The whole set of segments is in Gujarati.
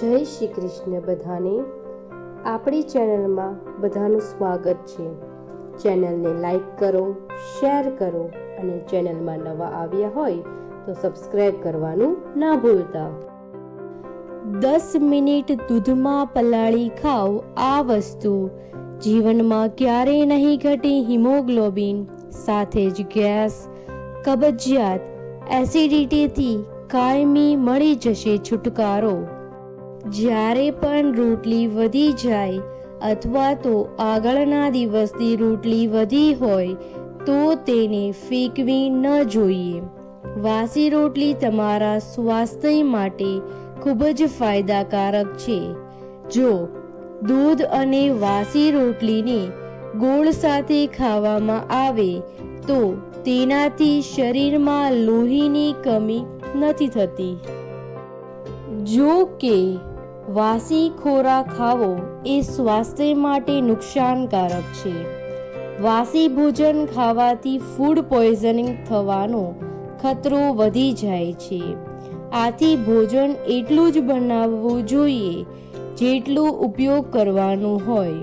જય શ્રી કૃષ્ણ બધાને. આપણી ચેનલમાં બધાનું સ્વાગત છે. ચેનલને લાઈક કરો, શેર કરો અને ચેનલમાં નવા આવ્યા હોય તો સબસ્ક્રાઈબ કરવાનું ના ભૂલતા. દસ મિનિટ દૂધમાં પલાળી ખાવ આ વસ્તુ. જીવનમાં ક્યારેય નહીં ઘટે હિમોગ્લોબિન, સાથે જ ગેસ, કબજિયાત, એસિડિટીથી કાયમી મળી જશે છુટકારો. જ્યારે પણ રોટલી વધી જાય અથવા તો આગળના દિવસની રોટલી વધી હોય, તો તેને ફેંકવી ન જોઈએ. વાસી રોટલી તમારા સ્વાસ્થ્ય માટે ખૂબ જ ફાયદાકારક છે. જો દૂધ અને વાસી રોટલીને ગોળ સાથે ખાવામાં આવે, તો તેનાથી શરીરમાં લોહીની કમી નથી થતી. જો કે વાસી ખોરાક ખાવો એ સ્વાસ્થ્ય માટે નુકસાનકારક છે. વાસી ભોજન ખાવાથી ફૂડ પોઈઝનિંગ થવાનો ખતરો વધી જાય છે. આથી ભોજન એટલું જ બનાવવું જોઈએ જેટલું ઉપયોગ કરવાનું હોય.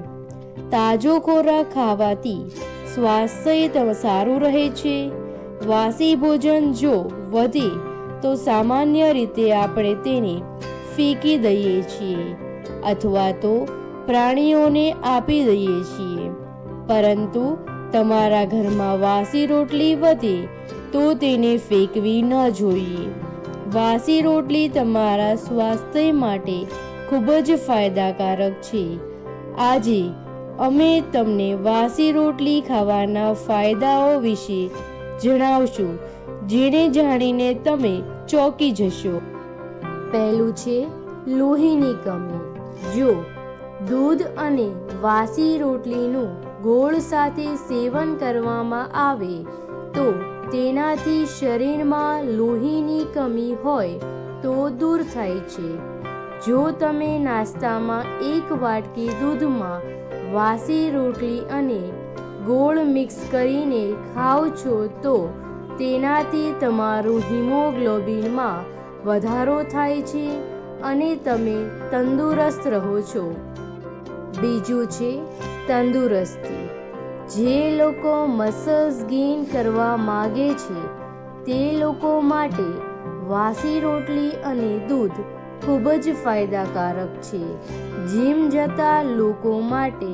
તાજો ખોરાક ખાવાથી સ્વાસ્થ્ય સારું રહે છે. વાસી ભોજન જો વધે તો સામાન્ય રીતે આપણે તેને ફેંકી દઈએ છીએ અથવા તો પ્રાણીઓને આપી દઈએ છીએ. પરંતુ તમારા ઘરમાં વાસી રોટલી વધે તો તેને ફેંકવી ન જોઈએ. વાસી રોટલી તમારા સ્વાસ્થ્ય માટે ખૂબ જ ફાયદાકારક છે. આજે અમે તમને વાસી રોટલી ખાવાના ફાયદાઓ વિશે જણાવશું, જેને જાણીને તમે ચોંકી જશો. પહેલું છે લોહીની કમી. જો દૂધ અને વાસી રોટલીનું ગોળ સાથે સેવન કરવામાં આવે, તો તેનાથી શરીરમાં લોહીની કમી હોય તો દૂર થાય છે. જો તમે નાસ્તામાં એક વાટકી દૂધમાં વાસી રોટલી અને ગોળ મિક્સ કરીને ખાઓ છો, તો તેનાથી તમારું હિમોગ્લોબિનમાં વધારો થાય છે અને તમે તંદુરસ્ત રહો છો. બીજું છે તંદુરસ્તી. જે લોકો મસલ્સ ગેઇન કરવા માગે છે, તે લોકો માટે વાસી રોટલી અને દૂધ ખૂબ જ ફાયદાકારક છે. જીમ જતા લોકો માટે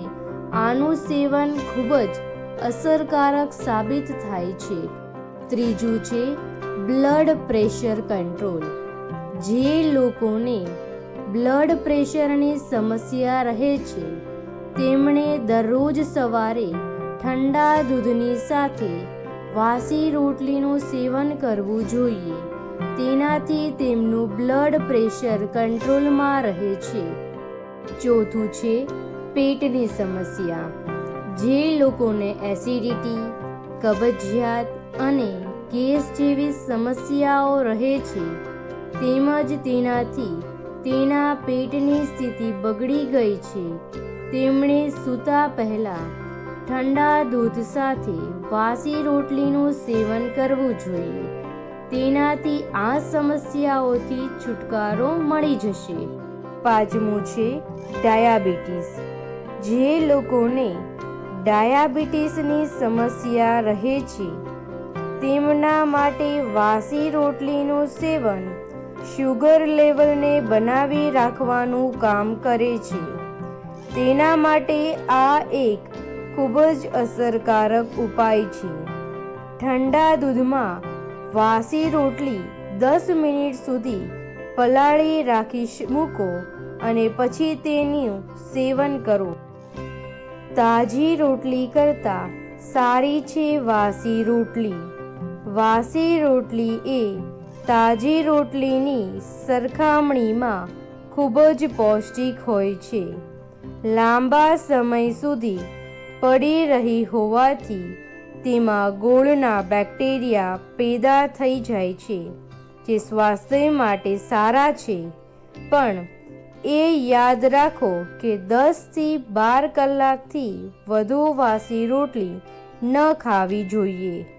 આનું સેવન ખૂબ જ અસરકારક સાબિત થાય છે. ત્રીજું છે બ્લડ પ્રેશર કંટ્રોલ. જે લોકોને બ્લડ પ્રેશરની સમસ્યા રહે છે, તેમણે દરરોજ સવારે ઠંડા દૂધની સાથે વાસી રોટલીનું સેવન કરવું જોઈએ. તેનાથી તેમનું બ્લડ પ્રેશર કંટ્રોલમાં રહે છે. ચોથું છે પેટની સમસ્યા. જે લોકોને એસિડિટી, કબજિયાત અને ગેસ જેવી સમસ્યાઓ રહે છે. તેમજ તેનાથી તેના પેટની સ્થિતિ બગડી ગઈ છે. તેમણે સૂતા પહેલાં ઠંડા દૂધ સાથે વાસી રોટલીનું સેવન કરવું જોઈએ. તેનાથી આ સમસ્યાઓથી છુટકારો મળી જશે. પાંચમું છે ડાયાબિટીસ. જે લોકોને ડાયાબિટીસની સમસ્યા રહે છે તેમના માટે વાસી રોટલીનું સેવન શુગર લેવલને બનાવી રાખવાનું કામ કરે છે. તેના માટે આ એક ખૂબ જ અસરકારક ઉપાય છે. ઠંડા દૂધમાં વાસી રોટલી દસ મિનિટ સુધી પલાળી રાખી મૂકો અને પછી તેનું સેવન કરો. તાજી રોટલી કરતાં સારી છે વાસી રોટલી. વાસી રોટલી એ તાજી રોટલીની સરખામણીમાં ખૂબ જ પૌષ્ટિક હોય છે. લાંબા સમય સુધી પડી રહી હોવાથી તેમાં ગોળના બેક્ટેરિયા પેદા થઈ જાય છે, જે સ્વાસ્થ્ય માટે સારા છે. પણ એ યાદ રાખો કે દસથી બાર કલાકથી વધુ વાસી રોટલી ન ખાવી જોઈએ.